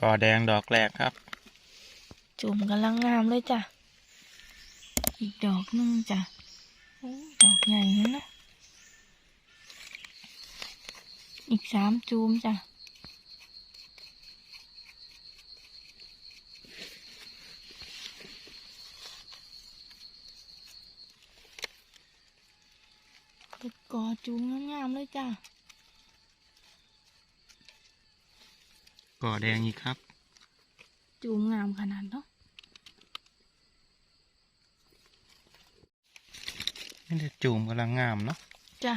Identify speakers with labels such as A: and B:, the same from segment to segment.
A: กอแดงดอกแรกครับ
B: จุ่มกำลังงามเลยจ้ะ อีกดอกนึงจ้ะดอกใหญ่นะนะอีกสามจูมจ้ะก็กอจูมงามๆเลยจ้ะ
A: กอแดงอีกครับ
B: จูมงามขนาดเนาะ
A: นี่จะจูมกำลังงามเนาะ
B: จ้ะ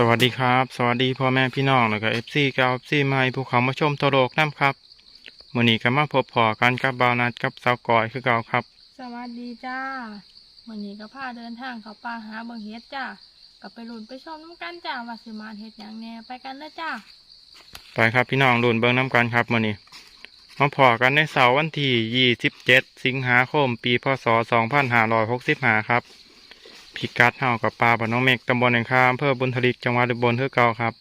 A: สวัสดีครับ สวัสดีพ่อแม่พี่น้องแล้วก็เอฟซีกับเอฟซีมาให้ผู้เขามาชมตวโลกน้ำครับมื้อนี้ก็มาพบพอกันกับบาวนัดกับสาวกอยคือเก่าครับ
B: สวัสดีจ้าวันนี้ก็พาเดินทางเข้าป่าหาเบิ่งเฮ็ดจ้าก็ไปลุ้นไปชมน้ำกันจ้าว่าสิมาเฮ็ดหยังแหน่ไปกันเลยจ้า
A: ไปครับพี่น้องรุ่นเบิ่งน้ำกันครับมื้อนี้มาพอกันในเสาร์วันที่ 27 สิงหาคม ปีพศ 2565 ครับ พิกัดเฮากับปลาบ้านน้องเมกตำบลแห่งคาอำเภอบุญทลิกจังหวัดอุบลคือเก่าครับ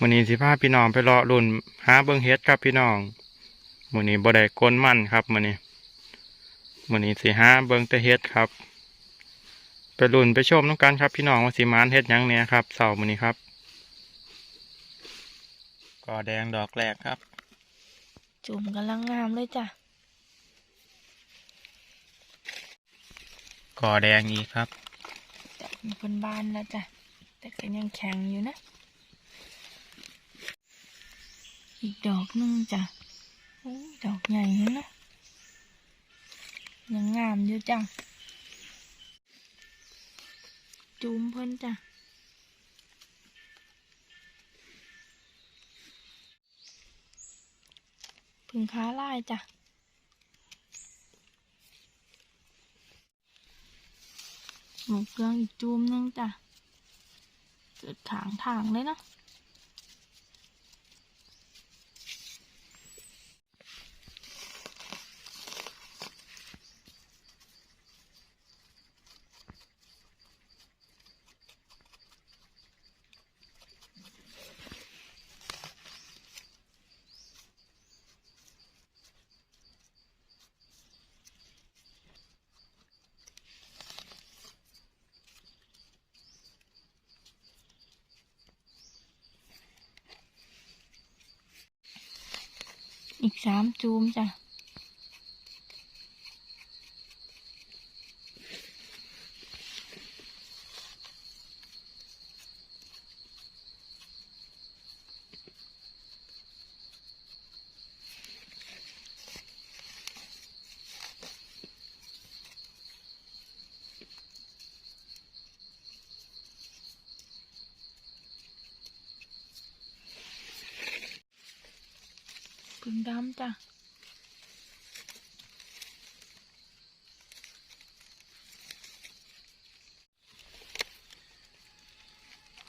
A: มื้อนี้สิพาพี่น้องไปเลาะรุ่นหาเบิ่งเฮ็ดครับพี่น้องมื้อนี้บ่ได้กลมันครับมื้อนี้มื้อนี้สิหาเบิ่งแต่เฮ็ดครับ ไปรุ่นไปชมน้ำกันครับพี่น้องว่าสิมานเฮ็ดหยังแหน่ครับเสาร์มื้อนี้ครับกอแดงดอกแรกครับ
B: จุ่มกำลังงามเลยจ้ะ
A: กอแดงอีกครับ
B: แต่ มีคนบานแล้วจ้ะ แต่ก็ยังแข็งอยู่นะ อีกดอกนึงจ้ะโอ้ดอกใหญ่นะนะยังงามอยู่จ้ะจูมเพิ่นจ้ะพึ่งค้าลายจ้ะ หมูเครื่องอีกจุ่มหนึงจ้ะเกิดถางถางเลยเนาะ อีกสามจูมจ้ะ พึ่งดำจ้ะ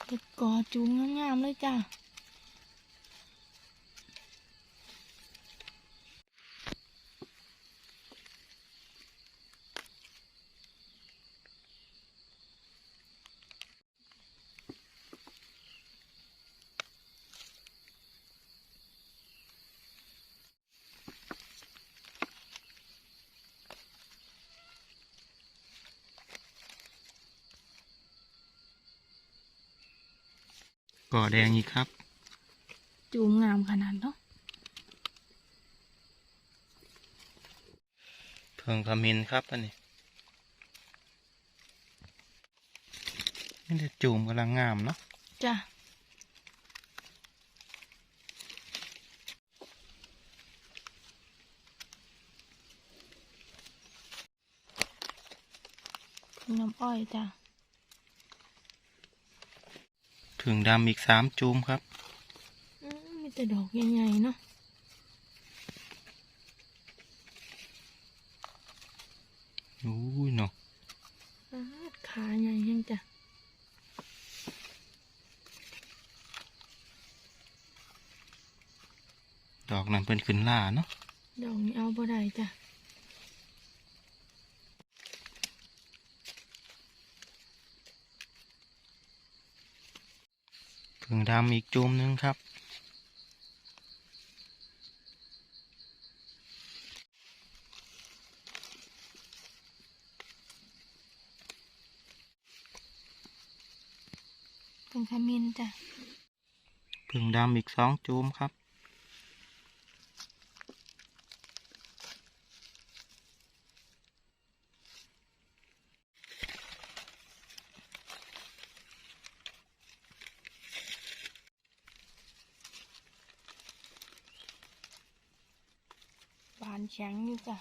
B: เก็บกอจูงงามๆเลยจ้ะ
A: กอแดงอีกครับ
B: จูมงามขนาดเนาะ
A: เพิงขมินครับอันนี้นี่จะจูมกำลังงามเนาะ
B: จ้ะพึ่งน้ำอ้อยจ้ะ
A: พึ่งดำอีกสามจูมครับ
B: อืมมีแต่ดอกใหญ่ๆเนาะ
A: อู้ยเนาะ
B: ป๊าดขาใหญ่ยังจ้ะ
A: ดอกนั้นเป็นขึ้นล่าเนาะ
B: ดอกนี้เอาบ่ได้จ้ะ
A: พึ่งดำอีกจูมหนึงครับ
B: เพิ่งขมิ้นจ้ะ
A: พึ่งดำอีกสองจูมครับ
B: แข็งอยู่จ้ะ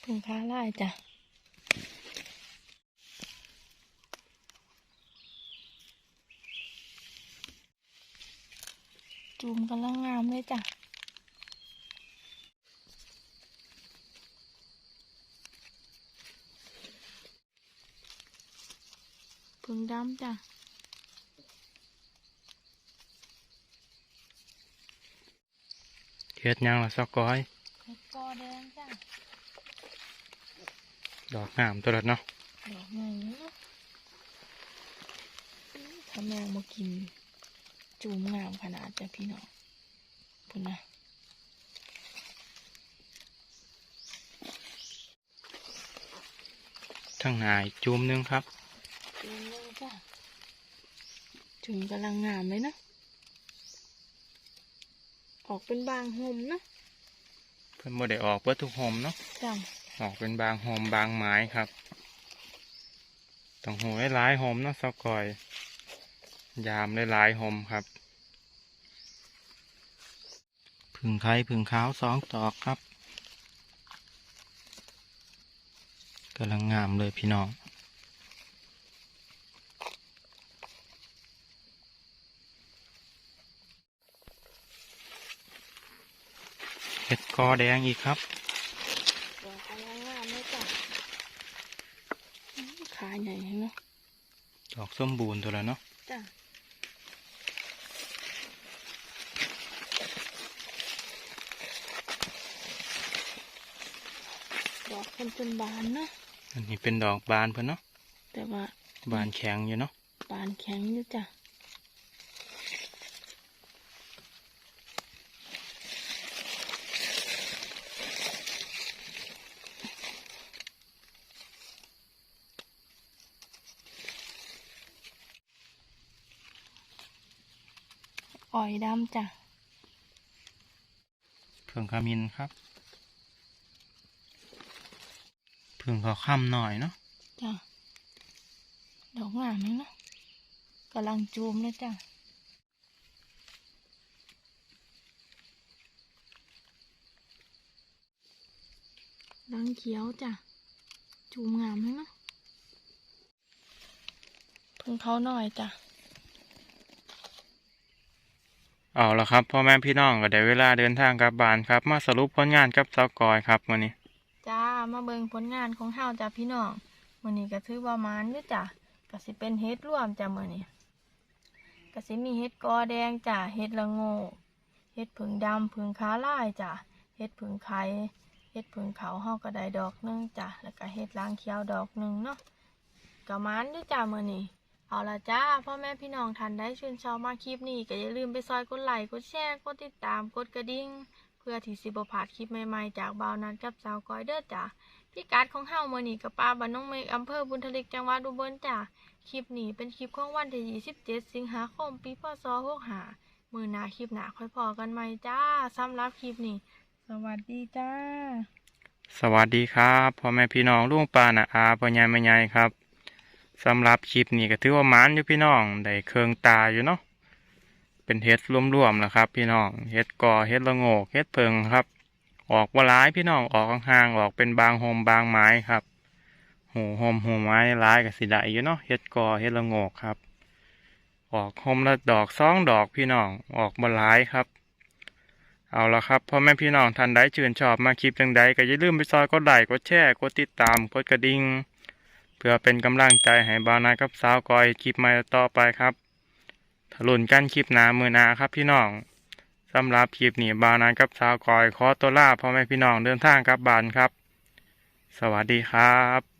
B: เพิ่งค้าไล่จ้ะจูมกำลังงามเลยจ้ะ ผึ่งดำจ้ะ
A: เฮ็ดหยังละซอกก้อย
B: เห็ดกอแดงจ้ะ
A: ดอกงามตัวละเนาะ
B: ดอกใหญ่เนาะถ้าแมวมากิน จูมงามขนาดจ้ะพี่น้องพุ่นนะ
A: ทั้งหนายจูมหนึงครับ
B: จูมเลยจ้ะจูมกำลังงามเลยนะ ออกเป็นบางห่มนะ
A: เพิ่นบ่ได้ออกเบิดทุกหอมเนาะ
B: จ้ะ
A: ออกเป็นบางหอมบางไม้ครับต้องโหยหลายหอมเนาะซอกก้อย ยามหลายๆหอมครับพึ่งไข่พึ่งขาวสองตอกครับกำลังงามเลยพี่น้อง ห็ดกอแดงอีกครับ
B: ดอกกำลังงามเลยจ้ะอื้อขาใหญ่เนาะ
A: ดอกสมบูรณ์ตัวแล้วเนาะ
B: จ้ะดอกเป็นเป็นบานนะ
A: อันนี้เป็นดอกบานเพิ่นเนาะ
B: แต่ว่า
A: บานแข็งอยู่เนาะ
B: บานแข็งอยู่จ้ะ อ่อยดำจ้ะ
A: เพิ่งขมินครับ เพิ่งเขาค่ำหน่อยเนาะ
B: จ้ะ ดอกงามเลยเนาะกำลังจูมเลยจ้ะลังเขียวจ้ะ จูมงามเลยเนาะเพิ่งเขาหน่อยจ้ะ
A: เอาละครับพ่อแม่พี่น้องก็ได้เวลาเดินทางกลับบ้านครับ มาสรุปผลงานกับสาวกอยครับวันนี้
B: จ้ามาเบิ่งผลงานของเฮาจ้ะพี่น้องมื้อนี้ก็ถือว่ามานอยู่จ้ะก็สิเป็นเฮ็ดร่วมจ้ะมื้อนี้ก็สิมีเฮ็ดกอแดงจ้ะเฮ็ดละโงกเฮ็ดผึ่งดำผึ่งขาลายจ้ะเฮ็ดผึ่งไข่เฮ็ดผึ่งเขาเฮาก็ได้ดอกหนึงจ้ะแล้วก็เฮ็ดล้างเขียวดอกหนึงเนาะก็มานอยู่จ้ะมื้อนี้ เอาละจ้าพ่อแม่พี่น้องท่านได้ชื่นชอบมากคลิปนี้ก็อย่าลืมไปซอยกดไลค์กดแชร์กดติดตามกดกระดิ่งเพื่อที่สิบพลาดคลิปใหม่ๆจากบาวนัดกับสาวก้อยเด้อจ้ะพิกัดของเฮาเมื้อนี้กับป้าบ้านน้องเมฆอำเภอบุญทลิกจังหวัดอุบลจ้ะคลิปนี้เป็นคลิปของวันที่27 สิงหาคม ปีพศ65มือหนาคลิปหนาค่อยพอกันใหมจ้าสำหรับคลิปนี้ สวัสดีจ้า
A: สวัสดีครับพ่อแม่พี่น้องลุงปานะอาพ่อใหญ่แม่ใหญ่ครับ สำหรับคลิปนี้ก็ถือว่ามานอยู่พี่น้องได้เครื่องตาอยู่เนาะเป็นเฮ็ดรวมๆแหละครับ พี่น้องเฮ็ดกอเฮ็ดละโงกเฮ็ดเพิงครับ ออกบ่หลายพี่น้องออกห่างๆออกเป็นบางโฮมบางไม้ครับหูโฮมหูไม้ร้ายกับสิได้อยู่เนาะเฮ็ดกอเฮ็ดละโงกครับ ออกโฮมละดอกสองดอกพี่น้องออกบ่หลายครับเอาละครับพ่อแม่พี่น้องท่านใดชื่นชอบมาคลิปจังใดก็อย่าลืมไปซอยกดไลค์กดแชร์กดติดตามกดกระดิ่ง พื่อเป็นกำลังใจให้บาวนายกับสาวกอยคลิปใหม่ต่อไปครับถลุนกันคลิปหนามือนาครับพี่น้องสำหรับคลิปนี้บาวนายกับสาวกอยขอตัวลาพ่อแม่พี่น้องเดินทางกลับบ้านครับ สวัสดีครับ